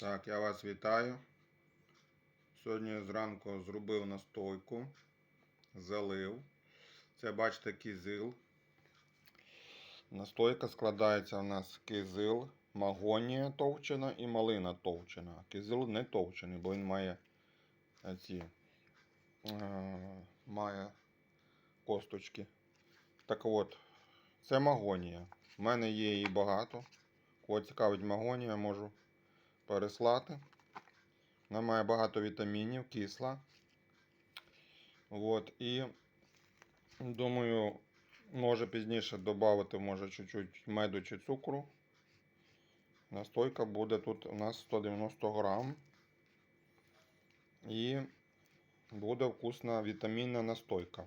Так, я вас вітаю. Сьогодні зранку зробив настойку, залив. Це бачите кизил. Настойка складається у нас кизил, магонія товчена і малина товчена. Кизил не товчений, бо він має е, ці е, має косточки. Так от, це магонія. У мене є її багато. Кого цікавить магонія, можу переслати. Вона має багато вітамінів, кисла. От, і думаю, може пізніше додати, може чуть-чуть меду чи цукру. Настойка буде тут у нас 190 грам. І буде вкусна вітамінна настойка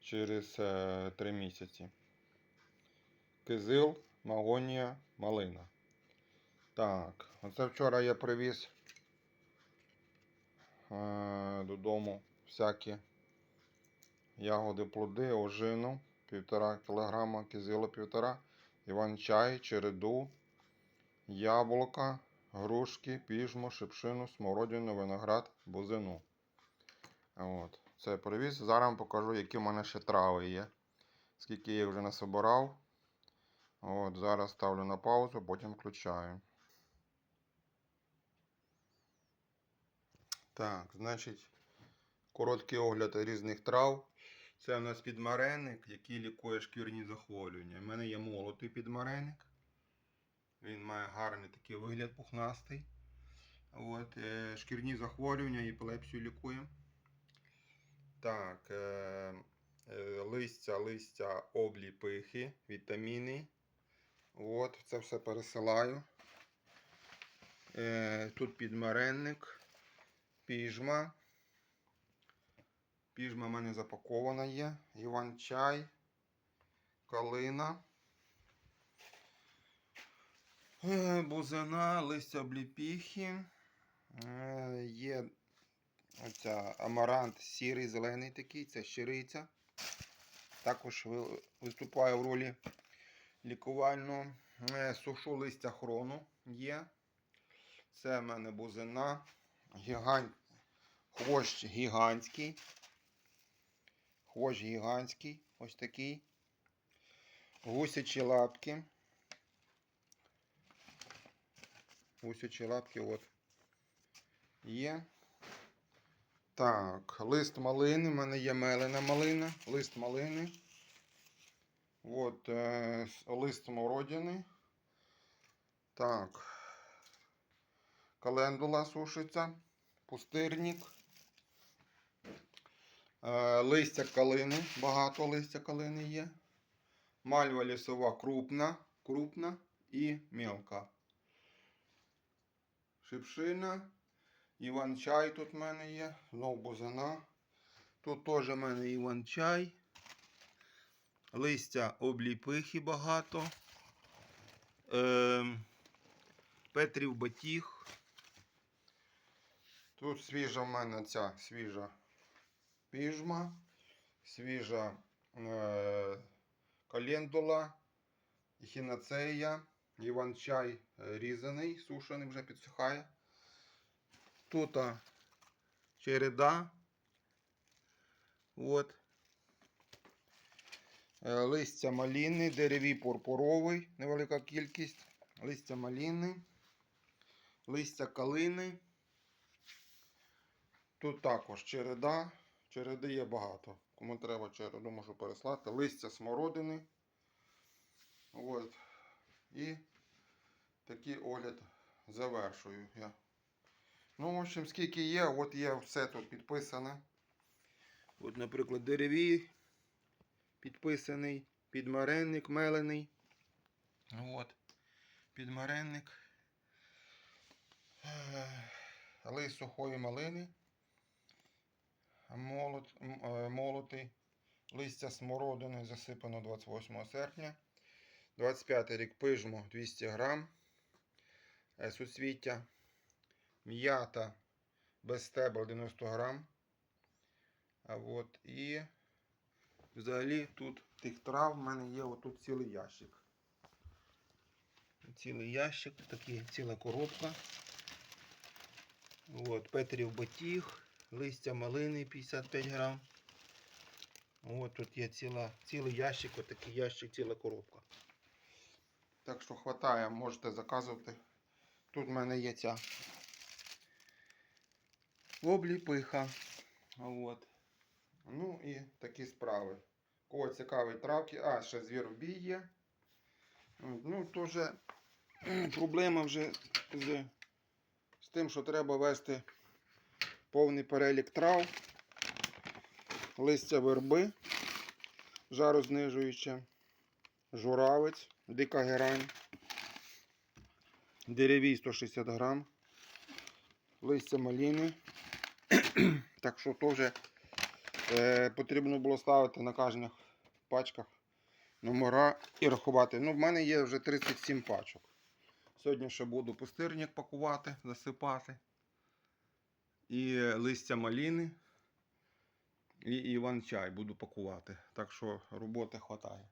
через е, 3 місяці. Кизил, магонія, малина. Так, оце вчора я привіз е, додому всякі ягоди, плоди, ожину, півтора кілограма, кизило півтора, іван-чай, череду, яблука, грушки, піжмо, шипшину, смородину, виноград, бузину. От, це привіз. Зараз вам покажу, які в мене ще трави є. Скільки я їх вже насобирав. От, зараз ставлю на паузу, потім включаю. Так, значить, короткий огляд різних трав. Це у нас підмареник, який лікує шкірні захворювання. У мене є молотий підмареник. Він має гарний такий вигляд пухнастий. От, е, шкірні захворювання, епілепсію лікує. Так, е, е, листя, листя, обліпихи, вітаміни. От, це все пересилаю. Е, тут підмаренник, піжма. Піжма в мене запакована є. Іван-чай, калина. Е, Бузина, листя обліпіхи. Е, Є оця амарант сірий, зелений такий, це щириця. Також виступає в ролі лікувального. Е, Сушу листя хрону є. Це в мене бузина. Гіган... Хвощ гігантський. Хвощ гігантський. Ось такий. Гусячі лапки. Гусячі лапки от. Є. Так, лист малини. У мене є мелена малина. Лист малини. От, е, лист смородини. Так. Календула сушиться. Пустирник. Е, листя калини. Багато листя калини є. Мальва лісова крупна, крупна і мелка. Шипшина. Іван-чай тут в мене є. Знов бузина. Тут теж в мене іван-чай. Листя обліпихи багато. Ем, Петрів батіг. Тут свіжа в мене ця свіжа піжма, свіжа е, календула, хінацея, іван-чай е, різаний, сушений вже підсихає. Тут череда. От. Е, Листя маліни, деревій пурпуровий, невелика кількість. Листя маліни, листя калини. Тут також череда. Череди є багато. Кому треба череду, можу переслати. Листя смородини. От. І такий огляд завершую я. Ну, в общем, скільки є, от є все тут підписане. От, наприклад, деревій підписаний, підмаренник мелений. От. Підмаренник. Е, Лист сухої малини. Е, молотий. Листя смородини засипано 28 серпня. 25 рік пижмо 200 грам. Е, Суцвіття. М'ята без стебла 90 грам. А от і взагалі тут тих трав в мене є отут цілий ящик. цілий ящик, такий, ціла коробка. От, Петрів батіг, листя малини 55 грам. От тут є ціла, цілий ящик, отакий ящик, ціла коробка. Так що хватає, можете заказувати. Тут в мене є ця обліпиха. От. Ну і такі справи. Кого цікавить травки. А, ще звіробій є. Ну, вже проблема вже з, з тим, що треба вести повний перелік трав, листя верби, жарознижуюче, журавець, дика герань, деревій 160 грам, листя маліни. так що то вже е, потрібно було ставити на кожних пачках номера і рахувати. Ну, в мене є вже 37 пачок. Сьогодні ще буду пустирник пакувати, засипати. І листя маліни. І Іван чай буду пакувати. Так що роботи хватає.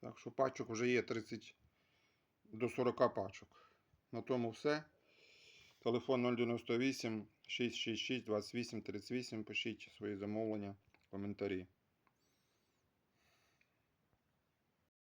Так що пачок вже є 30 до 40 пачок. На тому все. Телефон 098 666 28 38. Пишіть свої замовлення, коментарі.